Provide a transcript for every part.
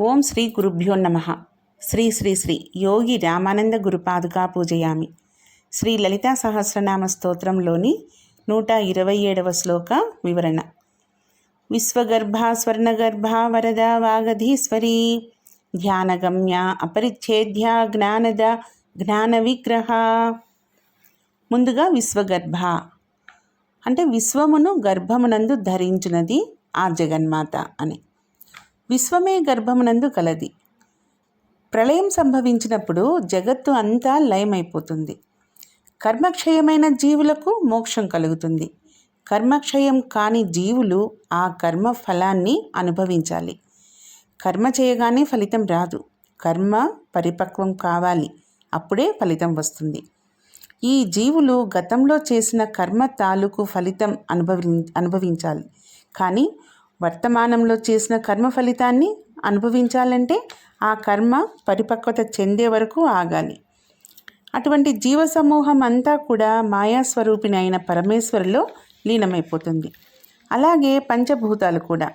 ఓం శ్రీ గురుభ్యో నమ. శ్రీ శ్రీ శ్రీ యోగి రామానంద గురుపాదుకా పూజయామి. శ్రీ లలితా సహస్రనామ స్తోత్రంలోని నూట ఇరవై ఏడవ శ్లోక వివరణ. విశ్వగర్భ స్వర్ణగర్భ వరద వాగధీశ్వరీ ధ్యానగమ్య అపరిచ్ఛేద్య జ్ఞానద జ్ఞాన విగ్రహ ముందుగా విశ్వగర్భ. అంటే విశ్వమును గర్భమునందు ధరించినది ఆ జగన్మాత అని. విశ్వమే గర్భమునందు కలది. ప్రళయం సంభవించినప్పుడు జగత్తు అంతా లయమైపోతుంది. కర్మక్షయమైన జీవులకు మోక్షం కలుగుతుంది. కర్మక్షయం కాని జీవులు ఆ కర్మ ఫలాన్ని అనుభవించాలి. కర్మ చేయగానే ఫలితం రాదు. కర్మ పరిపక్వం కావాలి. అప్పుడే ఫలితం వస్తుంది. ఈ జీవులు గతంలో చేసిన కర్మ తాలూకు ఫలితం అనుభవి అనుభవించాలి. కానీ వర్తమానంలో చేసిన కర్మ ఫలితాన్ని అనుభవించాలంటే ఆ కర్మ పరిపక్వత చెందే వరకు ఆగాలి. అటువంటి జీవ సమూహం అంతా కూడా మాయాస్వరూపిణి అయిన పరమేశ్వరులో లీనమైపోతుంది. అలాగే పంచభూతాలు కూడా.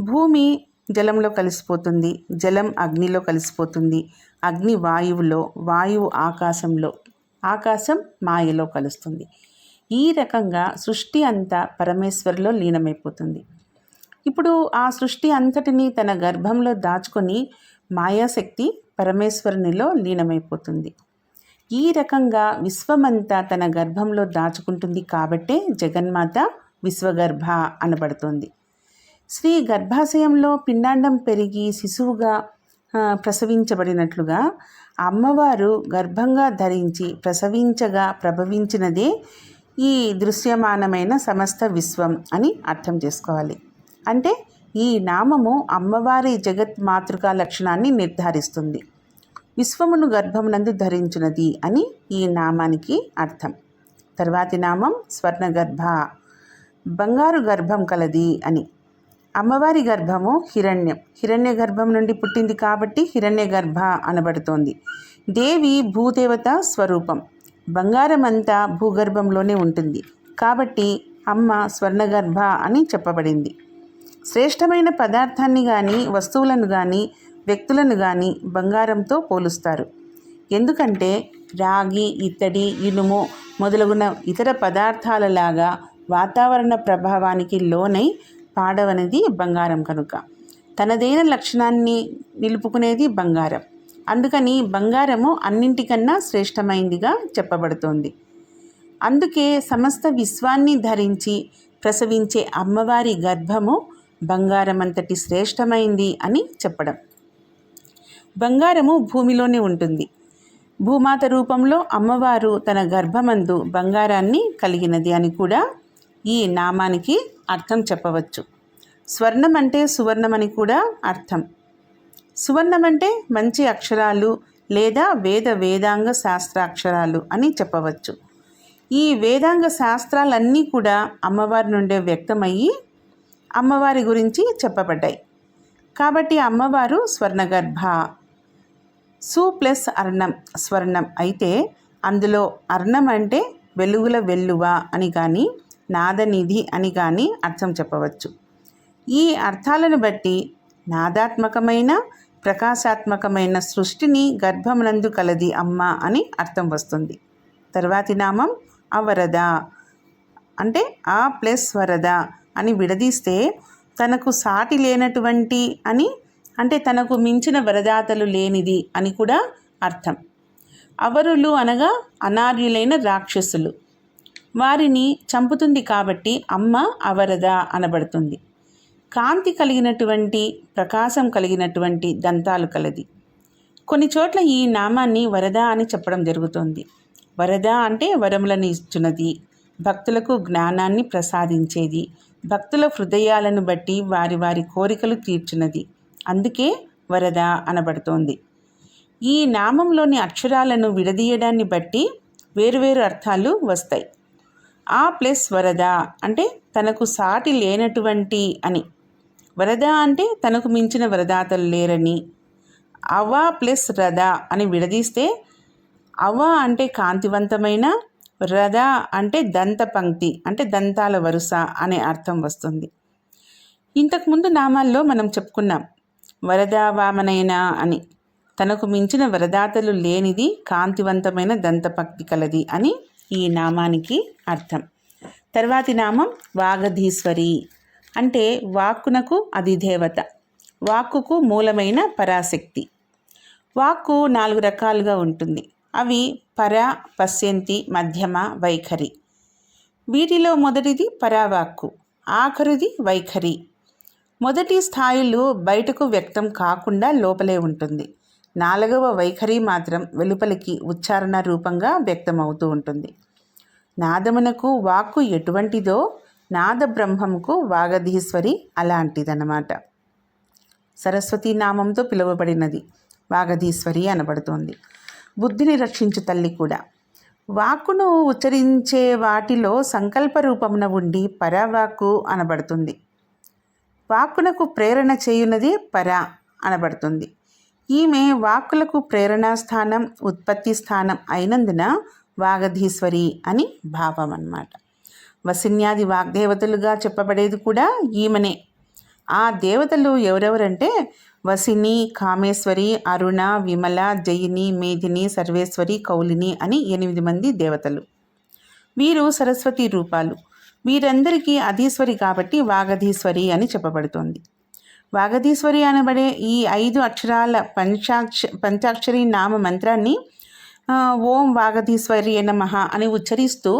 భూమి జలంలో కలిసిపోతుంది జలం అగ్నిలో కలిసిపోతుంది అగ్ని వాయువులో వాయువు ఆకాశంలో ఆకాశం మాయలో కలుస్తుంది. ఈ రకంగా సృష్టి అంతా పరమేశ్వరులో లీనమైపోతుంది. ఇప్పుడు ఆ సృష్టి అంతటిని తన గర్భంలో దాచుకొని మాయాశక్తి పరమేశ్వరునిలో లీనమైపోతుంది. ఈ రకంగా విశ్వమంతా తన గర్భంలో దాచుకుంటుంది కాబట్టే జగన్మాత విశ్వగర్భ అనబడుతోంది. శ్రీ గర్భాశయంలో పిండాండం పెరిగి శిశువుగా ప్రసవించబడినట్లుగా అమ్మవారు గర్భంగా ధరించి ప్రసవించగా ప్రభవించినదే ఈ దృశ్యమానమైన సమస్త విశ్వం అని అర్థం చేసుకోవాలి. అంటే ఈ నామము అమ్మవారి జగత్ మాతృకా లక్షణాన్ని నిర్ధారిస్తుంది. విశ్వమును గర్భమునందు ధరించినది అని ఈ నామానికి అర్థం. తర్వాతి నామం స్వర్ణగర్భ. బంగారు గర్భం కలది అని. అమ్మవారి గర్భము హిరణ్యం. హిరణ్య గర్భం నుండి పుట్టింది కాబట్టి హిరణ్య గర్భ అనబడుతోంది. దేవి భూదేవత స్వరూపం. బంగారం అంతా భూగర్భంలోనే ఉంటుంది. కాబట్టి అమ్మ స్వర్ణగర్భ అని చెప్పబడింది. శ్రేష్టమైన పదార్థాన్ని కానీ వస్తువులను కానీ వ్యక్తులను కానీ బంగారంతో పోలుస్తారు. ఎందుకంటే రాగి ఇత్తడి ఇనుము మొదలగున ఇతర పదార్థాలలాగా వాతావరణ ప్రభావానికి లోనై పాడవనేది బంగారం కనుక. తనదైన లక్షణాన్ని నిలుపుకునేది బంగారం. అందుకని బంగారము అన్నింటికన్నా శ్రేష్టమైందిగా చెప్పబడుతోంది. అందుకే సమస్త విశ్వాన్ని ధరించి ప్రసవించే అమ్మవారి గర్భము బంగారం అంతటి శ్రేష్టమైంది అని చెప్పడం. బంగారము భూమిలోనే ఉంటుంది. భూమాత రూపంలో అమ్మవారు తన గర్భమందు బంగారాన్ని కలిగినది అని కూడా ఈ నామానికి అర్థం చెప్పవచ్చు. స్వర్ణం అంటే సువర్ణం అని కూడా అర్థం. సువర్ణం అంటే మంచి అక్షరాలు లేదా వేద వేదాంగ శాస్త్రాక్షరాలు అని చెప్పవచ్చు. ఈ వేదాంగ శాస్త్రాలన్నీ కూడా అమ్మవారి నుండే వ్యక్తమయ్యి అమ్మవారి గురించి చెప్పబడ్డాయి. కాబట్టి అమ్మవారు స్వర్ణగర్భ. సు ప్లస్ అర్ణం స్వర్ణం అయితే అందులో అర్ణం అంటే వెలుగుల వెల్లువ అని కానీ నాదనిధి అని కానీ అర్థం చెప్పవచ్చు. ఈ అర్థాలను బట్టి నాదాత్మకమైన ప్రకాశాత్మకమైన సృష్టిని గర్భమునందు కలది అమ్మ అని అర్థం వస్తుంది. తర్వాతి నామం అవరద. అంటే ఆ ప్లస్ వరద. అని విడదీస్తే తనకు సాటి లేనటువంటి అని అంటే తనకు మించిన వరదాతలు లేనిది అని కూడా అర్థం. అవరులు అనగా అనార్యులైన రాక్షసులు. వారిని చంపుతుంది కాబట్టి అమ్మ అవరద అనబడుతుంది. కాంతి కలిగినటువంటి ప్రకాశం కలిగినటువంటి దంతాలు కలది. కొన్ని చోట్ల ఈ నామాన్ని వరద అని చెప్పడం జరుగుతుంది. వరద అంటే వరములను ఇస్తున్నది భక్తులకు జ్ఞానాన్ని ప్రసాదించేది. భక్తుల హృదయాలను బట్టి వారి వారి కోరికలు తీర్చున్నది. అందుకే వరద అనబడుతోంది. ఈ నామంలోని అక్షరాలను విడదీయడాన్ని బట్టి వేరువేరు అర్థాలు వస్తాయి. ఆ ప్లస్ వరద అంటే తనకు సాటి లేనటువంటి అని. వరద అంటే తనకు మించిన వరదాతలు లేరని. అవ ప్లస్ రథ అని విడదీస్తే అవ అంటే కాంతివంతమైన రథ అంటే దంత పంక్తి అంటే దంతాల వరుస అనే అర్థం వస్తుంది. ఇంతకుముందు నామాల్లో మనం చెప్పుకున్నాం వరదావామనైన అని. తనకు మించిన వరదాతలు లేనిది కాంతివంతమైన దంతపక్తి కలది అని ఈ నామానికి అర్థం. తర్వాతి నామం వాగధీశ్వరి అంటే వాక్కునకు అధిదేవత వాక్కుకు మూలమైన పరాశక్తి. వాక్కు నాలుగు రకాలుగా ఉంటుంది. అవి పర పశ్యంతి మధ్యమ వైఖరి. వీటిలో మొదటిది పరావాక్కు ఆఖరిది వైఖరి. మొదటి స్థాయిలో బయటకు వ్యక్తం కాకుండా లోపలే ఉంటుంది. నాలుగవ వైఖరి మాత్రం వెలుపలికి ఉచ్చారణ రూపంగా వ్యక్తమవుతూ ఉంటుంది. నాదమునకు వాక్కు ఎటువంటిదో నాద బ్రహ్మంకు వాగధీశ్వరి అలాంటిదన్నమాట. సరస్వతీ నామంతో పిలువబడినది వాగధీశ్వరి అనబడుతోంది. బుద్ధిని రక్షించు తల్లి కూడా. వాక్కును ఉచ్చరించే వాటిలో సంకల్ప రూపమున ఉండి పరావాక్కు అనబడుతుంది. వాక్కునకు ప్రేరణ చేయునది పర అనబడుతుంది. ఈమె వాక్కులకు ప్రేరణా స్థానం ఉత్పత్తి స్థానం అయినందున వాగధీశ్వరి అని భావం అన్నమాట. వసిన్యాది వాగ్దేవతలుగా చెప్పబడేది కూడా ఈమెనే. ఆ దేవతలు ఎవరెవరంటే వసిని కామేశ్వరి అరుణ విమల జయిని మేధిని సర్వేశ్వరి కౌలిని అని ఎనిమిది మంది దేవతలు. వీరు సరస్వతి రూపాలు. వీరందరికీ అధీశ్వరి కాబట్టి వాగధీశ్వరి అని చెప్పబడుతోంది. వాగధీశ్వరి అనబడే ఈ ఐదు అక్షరాల పంచాక్ష పంచాక్షరి నామ మంత్రాన్ని ఓం వాగధీశ్వరి నమః అని ఉచ్చరిస్తూ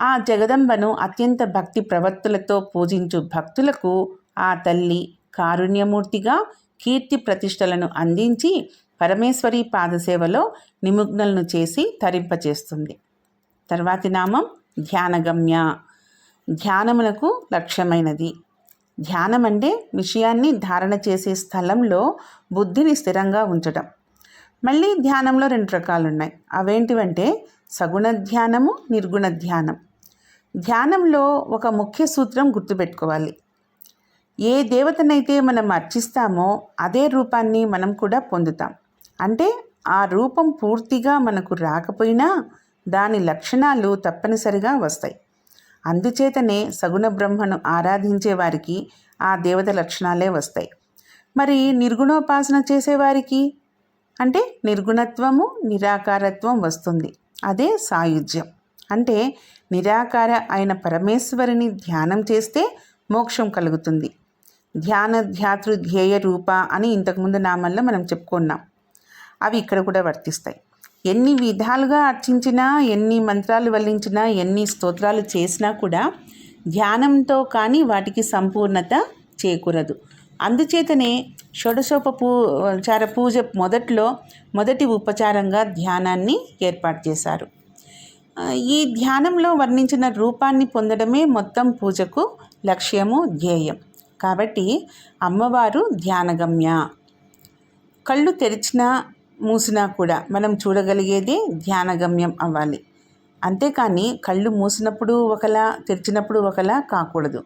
ఆ జగదంబను అత్యంత భక్తి ప్రవత్తులతో పూజించు భక్తులకు ఆ తల్లి కారుణ్యమూర్తిగా కీర్తి ప్రతిష్టలను అందించి పరమేశ్వరి పాదసేవలో నిమగ్నలను చేసి తరింపచేస్తుంది. తర్వాతి నామం ధ్యానగమ్య. ధ్యానమునకు లక్ష్యమైనది. ధ్యానం అంటే విషయాన్ని ధారణ చేసే స్థలంలో బుద్ధిని స్థిరంగా ఉంచడం మళ్ళీ ధ్యానంలో రెండు రకాలు ఉన్నాయి అవేంటివంటే సగుణ ధ్యానము నిర్గుణ ధ్యానం. ధ్యానంలో ఒక ముఖ్య సూత్రం గుర్తుపెట్టుకోవాలి. ఏ దేవతనైతే మనం అర్చిస్తామో అదే రూపాన్ని మనం కూడా పొందుతాం. అంటే ఆ రూపం పూర్తిగా మనకు రాకపోయినా దాని లక్షణాలు తప్పనిసరిగా వస్తాయి. అందుచేతనే సగుణ బ్రహ్మను ఆరాధించే వారికి ఆ దేవత లక్షణాలే వస్తాయి. మరి నిర్గుణోపాసన చేసేవారికి అంటే నిర్గుణత్వము నిరాకారత్వం వస్తుంది. అదే సాయుధ్యం. అంటే నిరాకార అయిన పరమేశ్వరిని ధ్యానం చేస్తే మోక్షం కలుగుతుంది. ధ్యాన ధ్యాతృ ధ్యేయ రూప అని ఇంతకుముందు నామల్లో మనం చెప్పుకున్నాం. అవి ఇక్కడ కూడా వర్తిస్తాయి. ఎన్ని విధాలుగా అర్చించినా ఎన్ని మంత్రాలు వల్లించినా ఎన్ని స్తోత్రాలు చేసినా కూడా ధ్యానంతో కానీ వాటికి సంపూర్ణత చేకూరదు. అందుచేతనే షోడశోప పూచార పూజ మొదట్లో మొదటి ఉపచారంగా ధ్యానాన్ని ఏర్పాటు చేశారు. ఈ ధ్యానంలో వర్ణించిన రూపాన్ని పొందడమే మొత్తం పూజకు లక్ష్యము ధ్యేయం. కాబట్టి అమ్మవారు ధ్యానగమ్య. కళ్ళు తెరిచినా మూసినా కూడా మనం చూడగలిగేదే ధ్యానగమ్యం అవ్వాలి. అంతేకాని కళ్ళు మూసినప్పుడు ఒకలా తెరిచినప్పుడు ఒకలా కాకూడదు.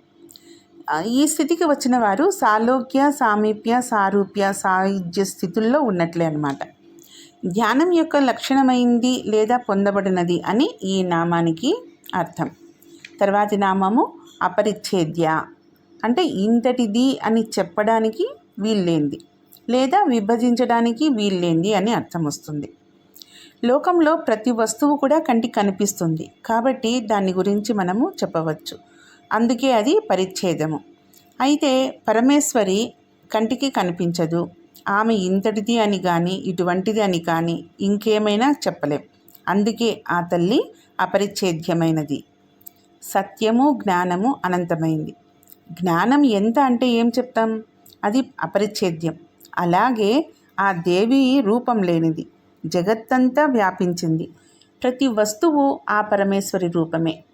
ఈ స్థితికి వచ్చిన వారు సాలోక్య సామీప్య సారూప్య సాయుధ్య స్థితుల్లో ఉన్నట్లే అనమాట ధ్యానం యొక్క లక్షణమైంది లేదా పొందబడినది అని ఈ నామానికి అర్థం. తర్వాతి నామము అపరిచ్ఛేద్య. అంటే ఇంతటిది అని చెప్పడానికి వీల్లేంది లేదా విభజించడానికి వీల్లేంది అని అర్థం వస్తుంది. లోకంలో ప్రతి వస్తువు కూడా కంటికి కనిపిస్తుంది. కాబట్టి దాని గురించి మనము చెప్పవచ్చు. అందుకే అది పరిచ్ఛేదము. అయితే పరమేశ్వరి కంటికి కనిపించదు. ఆమె ఇంతటిది అని కానీ ఇటువంటిది అని కానీ ఇంకేమైనా చెప్పలేం. అందుకే ఆ తల్లి అపరిచ్ఛేద్యమైనది. సత్యము జ్ఞానము అనంతమైంది. జ్ఞానం ఎంత అంటే ఏం చెప్తాం? అది అపరిచ్ఛేద్యం. అలాగే ఆ దేవి రూపం లేనిది జగత్తంతా వ్యాపించింది. ప్రతి వస్తువు ఆ పరమేశ్వరి రూపమే.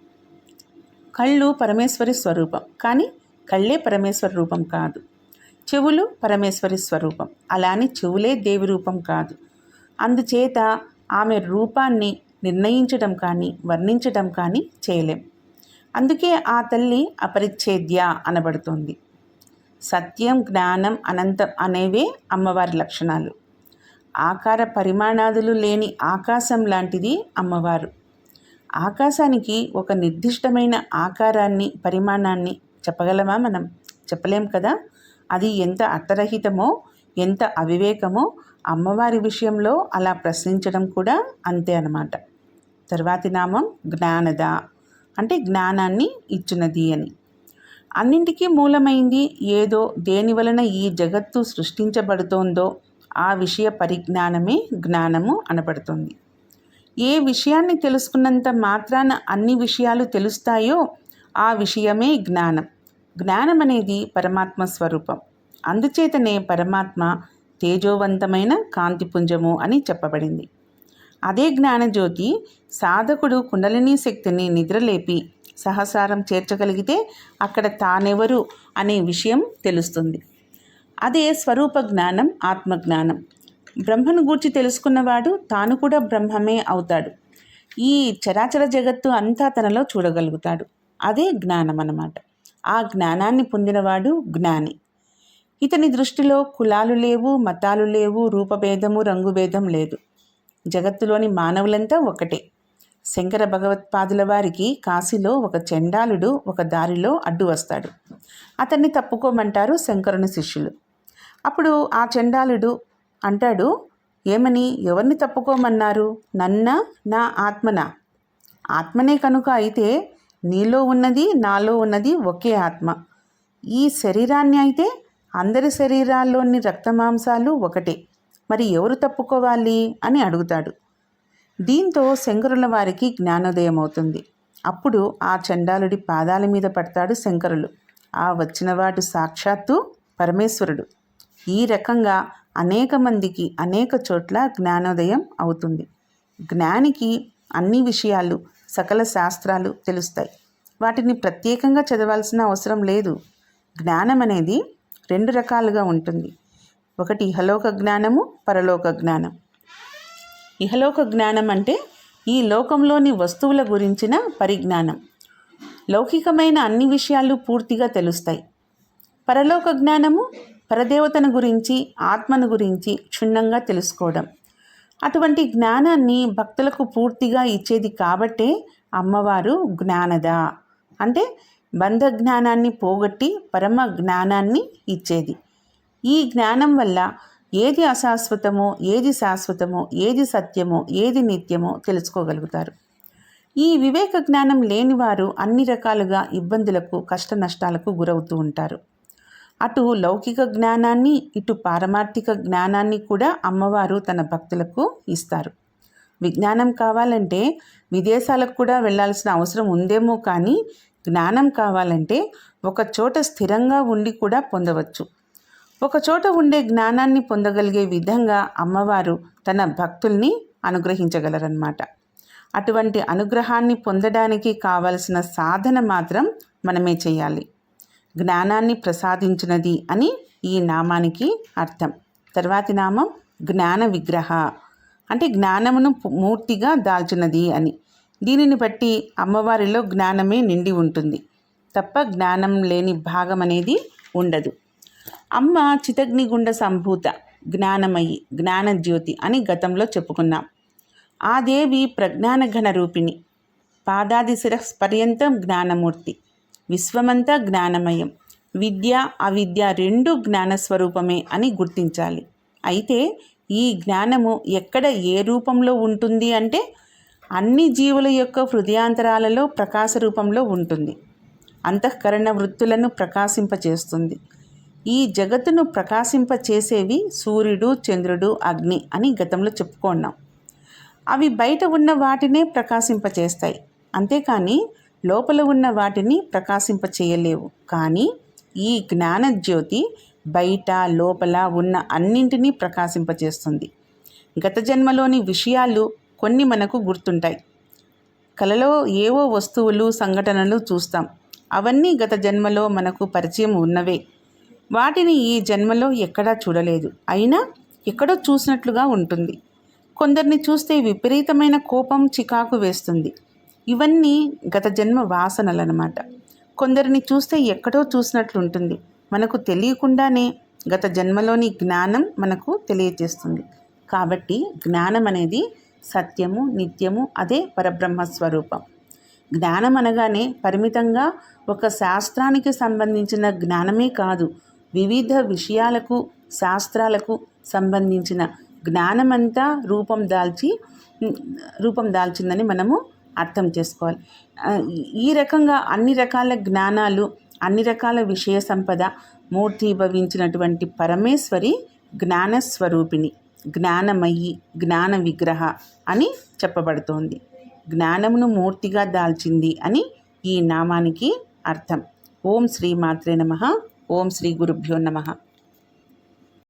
కళ్ళు పరమేశ్వరి స్వరూపం కానీ కళ్ళే పరమేశ్వరి రూపం కాదు. చెవులు పరమేశ్వరి స్వరూపం అలానే చెవులే దేవి రూపం కాదు. అందుచేత ఆమె రూపాన్ని నిర్ణయించడం కానీ వర్ణించడం కానీ చేయలేం. అందుకే ఆ తల్లి అపరిచ్ఛేద్య అనబడుతుంది. సత్యం జ్ఞానం అనంతం అనేవే అమ్మవారి లక్షణాలు. ఆకార పరిమాణాదులు లేని ఆకాశం లాంటిది అమ్మవారు. ఆకాశానికి ఒక నిర్దిష్టమైన ఆకారాన్ని పరిమాణాన్ని చెప్పగలమా మనం? చెప్పలేం కదా? అది ఎంత అర్థరహితమో ఎంత అవివేకమో అమ్మవారి విషయంలో అలా ప్రశ్నించడం కూడా అంతే అన్నమాట. తర్వాతి నామం జ్ఞానద. అంటే జ్ఞానాన్ని ఇచ్చినది అని. అన్నింటికీ మూలమైంది ఏదో దేని వలన ఈ జగత్తు సృష్టించబడుతోందో ఆ విషయ పరిజ్ఞానమే జ్ఞానము అనబడుతుంది. ఏ విషయాన్ని తెలుసుకున్నంత మాత్రాన అన్ని విషయాలు తెలుస్తాయో ఆ విషయమే జ్ఞానం. జ్ఞానం అనేది పరమాత్మ స్వరూపం. అందుచేతనే పరమాత్మ తేజోవంతమైన కాంతిపుంజము అని చెప్పబడింది. అదే జ్ఞానజ్యోతి సాధకుడు కుండలిని శక్తిని నిద్రలేపి సహసారం చేర్చగలిగితే అక్కడ తానెవరు అనే విషయం తెలుస్తుంది. అదే స్వరూప జ్ఞానం ఆత్మజ్ఞానం. బ్రహ్మను గూర్చి తెలుసుకున్నవాడు తాను కూడా బ్రహ్మమే అవుతాడు. ఈ చరాచర జగత్తు అంతా తనలో చూడగలుగుతాడు. అదే జ్ఞానం అన్నమాట ఆ జ్ఞానాన్ని పొందినవాడు జ్ఞాని. ఇతని దృష్టిలో కులాలు లేవు మతాలు లేవు రూపభేదము రంగుభేదం లేదు. జగత్తులోని మానవులంతా ఒకటే. శంకర భగవత్పాదుల వారికి కాశీలో ఒక చండాలుడు ఒక దారిలో అడ్డు వస్తాడు. అతన్ని తప్పుకోమంటారు శంకరుని శిష్యులు. అప్పుడు ఆ చండాలుడు అంటాడు ఏమని? ఎవరిని తప్పుకోమన్నారు? నన్న నా ఆత్మన? ఆత్మనే కనుక అయితే నీలో ఉన్నది నాలో ఉన్నది ఒకే ఆత్మ. ఈ శరీరాన్ని అయితే అందరి శరీరాల్లోని రక్తమాంసాలు ఒకటే. మరి ఎవరు తప్పుకోవాలి అని అడుగుతాడు. దీంతో శంకరుల వారికి జ్ఞానోదయం అవుతుంది. అప్పుడు ఆ చండాలుడి పాదాల మీద పడతాడు శంకరులు. ఆ వచ్చినవాడు సాక్షాత్తు పరమేశ్వరుడు. ఈ రకంగా అనేక మందికి అనేక చోట్ల జ్ఞానోదయం అవుతుంది. జ్ఞానికి అన్ని విషయాలు సకల శాస్త్రాలు తెలుస్తాయి. వాటిని ప్రత్యేకంగా చదవాల్సిన అవసరం లేదు. జ్ఞానం అనేది రెండు రకాలుగా ఉంటుంది. ఒకటి ఇహలోక జ్ఞానము పరలోక జ్ఞానం. ఇహలోక జ్ఞానం అంటే ఈ లోకంలోని వస్తువుల గురించిన పరిజ్ఞానం. లౌకికమైన అన్ని విషయాలు పూర్తిగా తెలుస్తాయి. పరలోక జ్ఞానము పరదేవతను గురించి ఆత్మను గురించి క్షుణ్ణంగా తెలుసుకోవడం. అటువంటి జ్ఞానాన్ని భక్తులకు పూర్తిగా ఇచ్చేది కాబట్టే అమ్మవారు జ్ఞానద. అంటే బంధ జ్ఞానాన్ని పోగొట్టి పరమ జ్ఞానాన్ని ఇచ్చేది. ఈ జ్ఞానం వల్ల ఏది అశాశ్వతమో ఏది శాశ్వతమో ఏది సత్యమో ఏది నిత్యమో తెలుసుకోగలుగుతారు. ఈ వివేక జ్ఞానం లేనివారు అన్ని రకాలుగా ఇబ్బందులకు కష్ట నష్టాలకు గురవుతూ ఉంటారు. అటు లౌకిక జ్ఞానాన్ని ఇటు పారమార్థిక జ్ఞానాన్ని కూడా అమ్మవారు తన భక్తులకు ఇస్తారు. విజ్ఞానం కావాలంటే విదేశాలకు కూడా వెళ్ళాల్సిన అవసరం ఉందేమో కానీ జ్ఞానం కావాలంటే ఒక చోట స్థిరంగా ఉండి కూడా పొందవచ్చు. ఒకచోట ఉండే జ్ఞానాన్ని పొందగలిగే విధంగా అమ్మవారు తన భక్తుల్ని అనుగ్రహించగలరన్నమాట. అటువంటి అనుగ్రహాన్ని పొందడానికి కావలసిన సాధన మాత్రం మనమే చేయాలి. జ్ఞానాన్ని ప్రసాదించినది అని ఈ నామానికి అర్థం. తర్వాతి నామం జ్ఞాన విగ్రహ. అంటే జ్ఞానమును మూర్తిగా దాల్చినది అని. దీనిని బట్టి అమ్మవారిలో జ్ఞానమే నిండి ఉంటుంది. తప్ప జ్ఞానం లేని భాగం అనేది ఉండదు. అమ్మ చితగ్నిగుండ సంభూత జ్ఞానమయి జ్ఞానజ్యోతి అని గతంలో చెప్పుకున్నాం. ఆ దేవి ప్రజ్ఞానఘన రూపిణి పాదాది శిరస్ పర్యంతం జ్ఞానమూర్తి విశ్వమంతా జ్ఞానమయం విద్య అవిద్య రెండు జ్ఞానస్వరూపమే అని గుర్తించాలి. అయితే ఈ జ్ఞానము ఎక్కడ ఏ రూపంలో ఉంటుంది అంటే అన్ని జీవుల యొక్క హృదయాంతరాలలో ప్రకాశ రూపంలో ఉంటుంది. అంతఃకరణ వృత్తులను ప్రకాశింపచేస్తుంది. ఈ జగత్తును ప్రకాశింపచేసేవి సూర్యుడు చంద్రుడు అగ్ని అని గతంలో చెప్పుకున్నాం. అవి బయట ఉన్న వాటినే ప్రకాశింపచేస్తాయి. అంతేకాని లోపల ఉన్న వాటిని ప్రకాశింపచేయలేవు. కానీ ఈ జ్ఞానజ్యోతి బయట లోపల ఉన్న అన్నింటినీ ప్రకాశింపచేస్తుంది. గత జన్మలోని విషయాలు కొన్ని మనకు గుర్తుంటాయి. కలలో ఏవో వస్తువులు సంఘటనలు చూస్తాం. అవన్నీ గత జన్మలో మనకు పరిచయం ఉన్నవే. వాటిని ఈ జన్మలో ఎక్కడా చూడలేదు. అయినా ఎక్కడో చూసినట్లుగా ఉంటుంది. కొందరిని చూస్తే విపరీతమైన కోపం చికాకు వేస్తుంది. ఇవన్నీ గత జన్మ వాసనలన్నమాట. కొందరిని చూస్తే ఎక్కడో చూసినట్లుంటుంది. మనకు తెలియకుండానే గత జన్మలోని జ్ఞానం మనకు తెలియజేస్తుంది. కాబట్టి జ్ఞానం అనేది సత్యము నిత్యము అదే పరబ్రహ్మ స్వరూపం. జ్ఞానం అనగానే పరిమితంగా ఒక శాస్త్రానికి సంబంధించిన జ్ఞానమే కాదు వివిధ విషయాలకు శాస్త్రాలకు సంబంధించిన జ్ఞానమంతా రూపం దాల్చి రూపం దాల్చిందని మనము అర్థం చేసుకోవాలి. ఈ రకంగా అన్ని రకాల జ్ఞానాలు అన్ని రకాల విషయ సంపద మూర్తిభవించినటువంటి పరమేశ్వరి జ్ఞానస్వరూపిణి జ్ఞానమయ్యి జ్ఞాన విగ్రహ అని చెప్పబడుతోంది. జ్ఞానమును మూర్తిగా దాల్చింది అని ఈ నామానికి అర్థం. ఓం శ్రీమాత్రే నమ. ఓం శ్రీ గురుభ్యో నమ.